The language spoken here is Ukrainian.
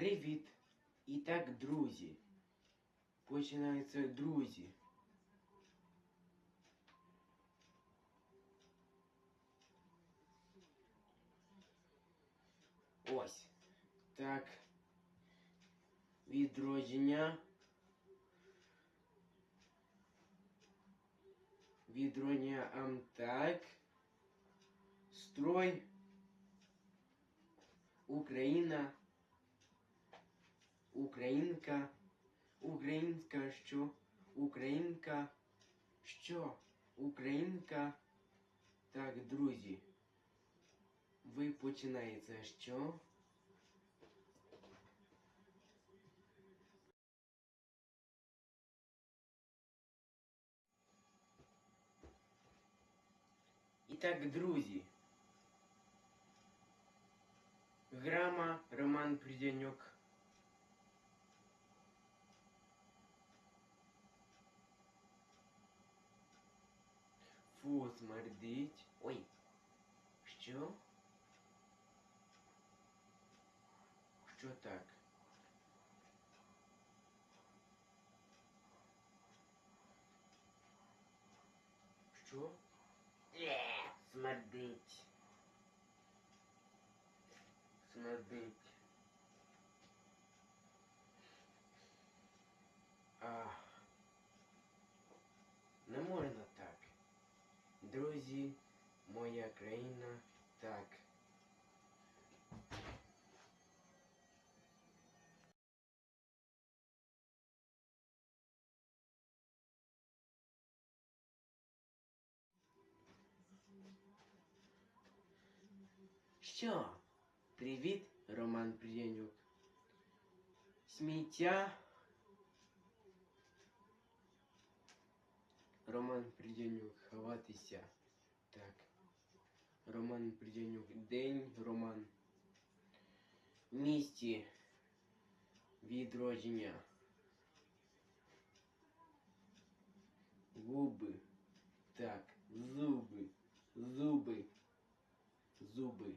Привіт! І так, друзі. Починаються друзі. Ось. Так. Відродження. Відродження Амтак. Строй. Україна. Українка. Українська що? Українка. Що? Українка. Так, друзі. Ви починаєте що? І так, друзі. Грама Роман Придянюк. Фу, смердить. Ой. Що? Що так? Що? Е, смердить. Смердить. Друзі, моя країна так. Що? Привіт, Роман Приянюк. Сміття. Роман Приденюк ховатися. Так. Роман Приденюк День, Роман. Місті відродження. Губи. Так, зуби, зуби, зуби.